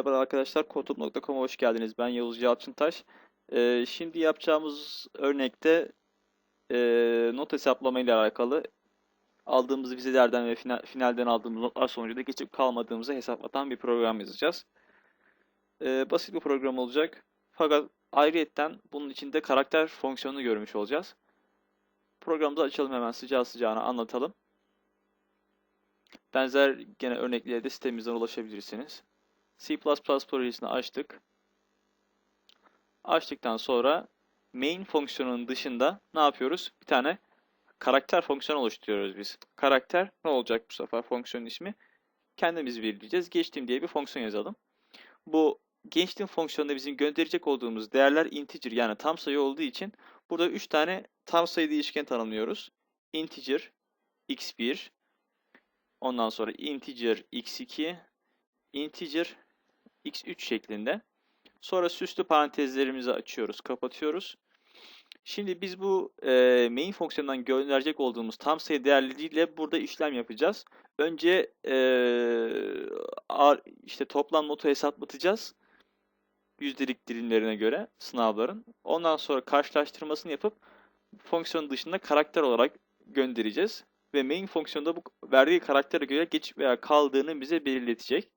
Merhaba arkadaşlar, Kodum.com'a hoş geldiniz. Ben Yavuz Yalçıntaş. Ee, şimdi yapacağımız örnekte e, not hesaplama ile alakalı aldığımız vizelerden ve final, finalden aldığımız notlar sonucunda geçip kalmadığımızı hesaplatan bir program yazacağız. Ee, basit bir program olacak. Fakat ayrıyetten bunun içinde karakter fonksiyonunu görmüş olacağız. Programımızı açalım hemen sıcağı sıcağına anlatalım. Benzer gene örneklere de sitemizden ulaşabilirsiniz. C++ projesini açtık. Açtıktan sonra main fonksiyonunun dışında ne yapıyoruz? Bir tane karakter fonksiyonu oluşturuyoruz biz. Karakter ne olacak bu sefer fonksiyonun ismi? Kendimiz belirleyeceğiz. Geçtim diye bir fonksiyon yazalım. Bu geçtim fonksiyonunda bizim gönderecek olduğumuz değerler integer yani tam sayı olduğu için burada 3 tane tam sayı değişken tanımlıyoruz. Integer x1 ondan sonra integer x2 integer x3 şeklinde. Sonra süslü parantezlerimizi açıyoruz, kapatıyoruz. Şimdi biz bu e, main fonksiyonundan gönderecek olduğumuz tam sayı değerleriyle burada işlem yapacağız. Önce e, işte toplam notu hesaplatacağız. Yüzdelik dilimlerine göre sınavların. Ondan sonra karşılaştırmasını yapıp fonksiyon dışında karakter olarak göndereceğiz. Ve main fonksiyonda bu verdiği karaktere göre geç veya kaldığını bize belirletecek.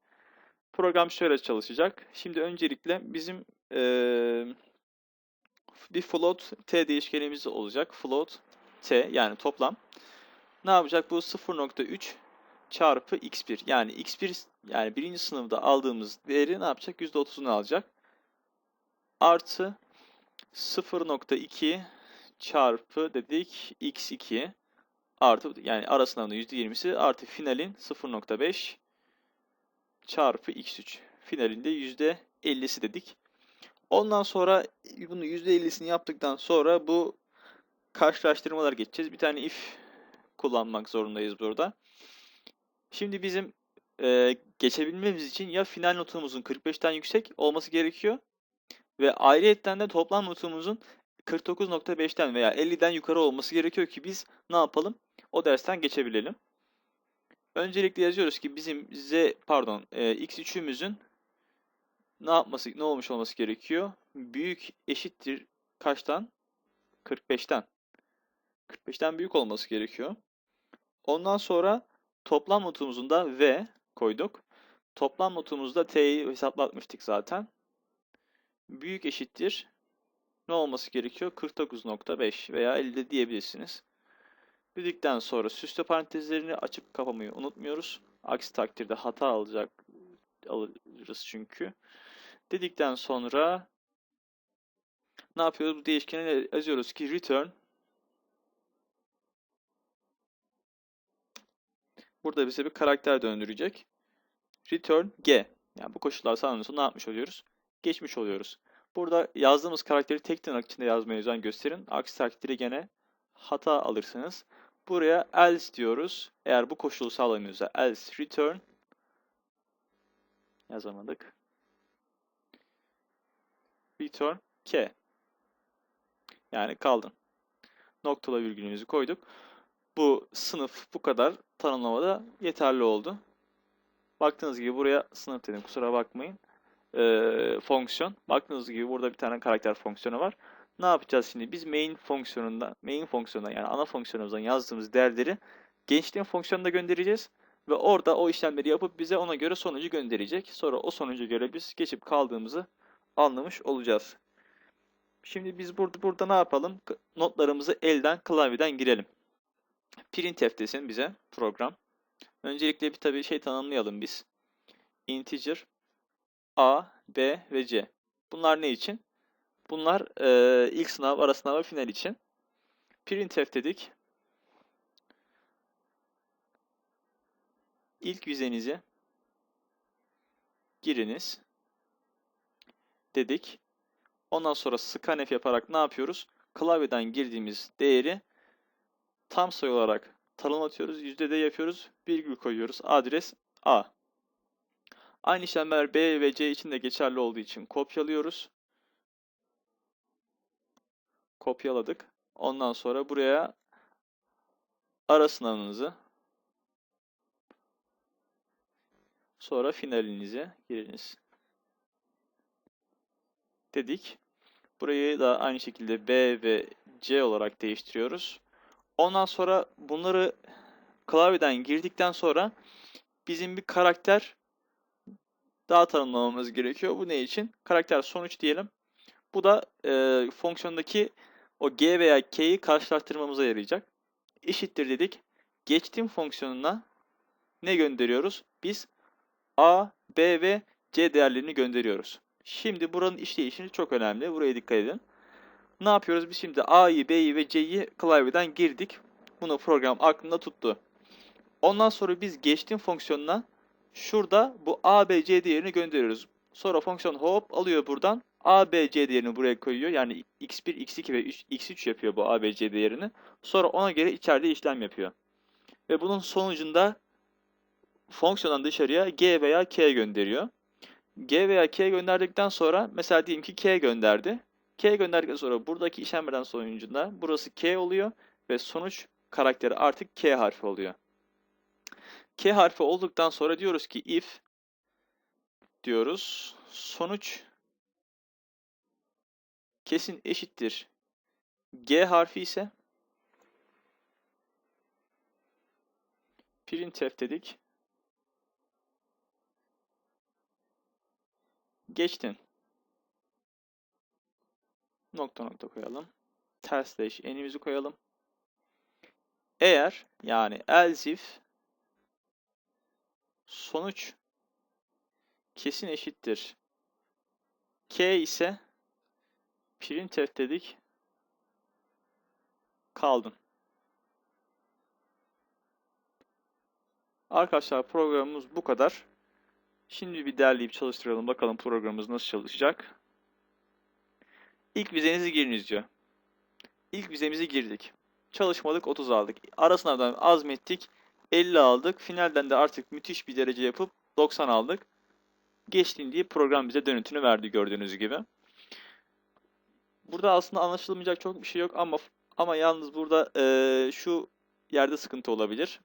Program şöyle çalışacak. Şimdi öncelikle bizim e, bir float t değişkenimiz olacak. Float t yani toplam. Ne yapacak? Bu 0.3 çarpı x1. Yani x1 yani birinci sınıfta aldığımız değeri ne yapacak? %30'unu alacak. Artı 0.2 çarpı dedik x2 artı yani ara sınavında %20'si artı finalin 0.5 çarpı x3. Finalinde %50'si dedik. Ondan sonra bunu %50'sini yaptıktan sonra bu karşılaştırmalar geçeceğiz. Bir tane if kullanmak zorundayız burada. Şimdi bizim e, geçebilmemiz için ya final notumuzun 45'ten yüksek olması gerekiyor ve ayrıyetten de toplam notumuzun 49.5'ten veya 50'den yukarı olması gerekiyor ki biz ne yapalım? O dersten geçebilelim. Öncelikle yazıyoruz ki bizim z pardon e, x3'ümüzün ne yapması ne olmuş olması gerekiyor? Büyük eşittir kaçtan? 45'ten. 45'ten büyük olması gerekiyor. Ondan sonra toplam notumuzun da v koyduk. Toplam notumuzda t'yi hesaplatmıştık zaten. Büyük eşittir ne olması gerekiyor? 49.5 veya 50 diyebilirsiniz. Dedikten sonra süslü parantezlerini açıp kapamayı unutmuyoruz. Aksi takdirde hata alacak alırız çünkü. Dedikten sonra ne yapıyoruz? Bu değişkene yazıyoruz ki return Burada bize bir karakter döndürecek. Return G. Yani bu koşullar sağlanırsa ne yapmış oluyoruz? Geçmiş oluyoruz. Burada yazdığımız karakteri tek tırnak içinde yazmaya özen gösterin. Aksi takdirde gene hata alırsınız. Buraya else diyoruz. Eğer bu koşulu sağlanıyorsa else return yazamadık. Return k. Yani kaldın. Noktalı virgülümüzü koyduk. Bu sınıf bu kadar tanımlamada yeterli oldu. Baktığınız gibi buraya sınıf dedim kusura bakmayın. Ee, fonksiyon. Baktığınız gibi burada bir tane karakter fonksiyonu var. Ne yapacağız şimdi? Biz main fonksiyonunda, main fonksiyonunda yani ana fonksiyonumuzdan yazdığımız değerleri gençliğin fonksiyonuna göndereceğiz. Ve orada o işlemleri yapıp bize ona göre sonucu gönderecek. Sonra o sonuca göre biz geçip kaldığımızı anlamış olacağız. Şimdi biz burada burada ne yapalım? Notlarımızı elden klavyeden girelim. Printf desin bize program. Öncelikle bir tabii şey tanımlayalım biz. Integer A, B ve C. Bunlar ne için? Bunlar e, ilk sınav, ara sınav ve final için. Printf dedik. İlk vizenizi giriniz dedik. Ondan sonra scanf yaparak ne yapıyoruz? Klavyeden girdiğimiz değeri tam sayı olarak tanımlatıyoruz. De yapıyoruz. Virgül koyuyoruz. Adres A. Aynı işlemler B ve C için de geçerli olduğu için kopyalıyoruz kopyaladık. Ondan sonra buraya ara sınavınızı sonra finalinize giriniz. dedik. Burayı da aynı şekilde B ve C olarak değiştiriyoruz. Ondan sonra bunları klavyeden girdikten sonra bizim bir karakter daha tanımlamamız gerekiyor. Bu ne için? Karakter sonuç diyelim. Bu da e, fonksiyondaki o G veya K'yi karşılaştırmamıza yarayacak. Eşittir dedik. Geçtim fonksiyonuna ne gönderiyoruz? Biz A, B ve C değerlerini gönderiyoruz. Şimdi buranın işleyişini çok önemli. Buraya dikkat edin. Ne yapıyoruz? Biz şimdi A'yı, B'yi ve C'yi klavyeden girdik. Bunu program aklında tuttu. Ondan sonra biz geçtim fonksiyonuna şurada bu A, B, C değerini gönderiyoruz. Sonra fonksiyon hop alıyor buradan. A, B, C değerini buraya koyuyor. Yani x1, x2 ve x3 yapıyor bu A, B, C değerini. Sonra ona göre içeride işlem yapıyor. Ve bunun sonucunda fonksiyondan dışarıya G veya K gönderiyor. G veya K gönderdikten sonra mesela diyelim ki K gönderdi. K gönderdikten sonra buradaki işlemlerden sonucunda burası K oluyor ve sonuç karakteri artık K harfi oluyor. K harfi olduktan sonra diyoruz ki if diyoruz. Sonuç kesin eşittir. G harfi ise printf dedik. Geçtin. Nokta nokta koyalım. Ters slash n'imizi koyalım. Eğer yani else if sonuç kesin eşittir. K ise printf dedik. Kaldın. Arkadaşlar programımız bu kadar. Şimdi bir derleyip çalıştıralım. Bakalım programımız nasıl çalışacak. İlk vizenizi giriniz diyor. İlk vizemizi girdik. Çalışmadık 30 aldık. Ara sınavdan azmettik. 50 aldık. Finalden de artık müthiş bir derece yapıp 90 aldık. Geçtin diye program bize dönütünü verdi gördüğünüz gibi. Burada aslında anlaşılmayacak çok bir şey yok ama ama yalnız burada eee, şu yerde sıkıntı olabilir.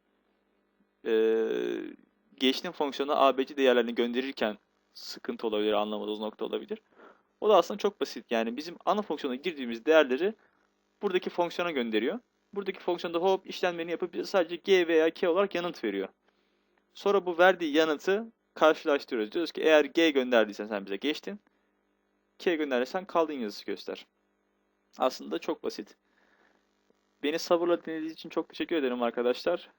Eee geçtim fonksiyonu ABC değerlerini gönderirken sıkıntı olabilir, anlamadığınız nokta olabilir. O da aslında çok basit. Yani bizim ana fonksiyona girdiğimiz değerleri buradaki fonksiyona gönderiyor. Buradaki fonksiyonda hop işlemlerini yapıp sadece G veya K olarak yanıt veriyor. Sonra bu verdiği yanıtı karşılaştırıyoruz. Diyoruz ki eğer G gönderdiysen sen bize geçtin. K gönderdiysen kaldın yazısı göster. Aslında çok basit. Beni sabırla dinlediğiniz için çok teşekkür ederim arkadaşlar.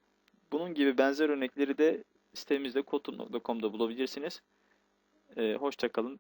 Bunun gibi benzer örnekleri de sitemizde kotum.com'da bulabilirsiniz. Ee, hoşça kalın.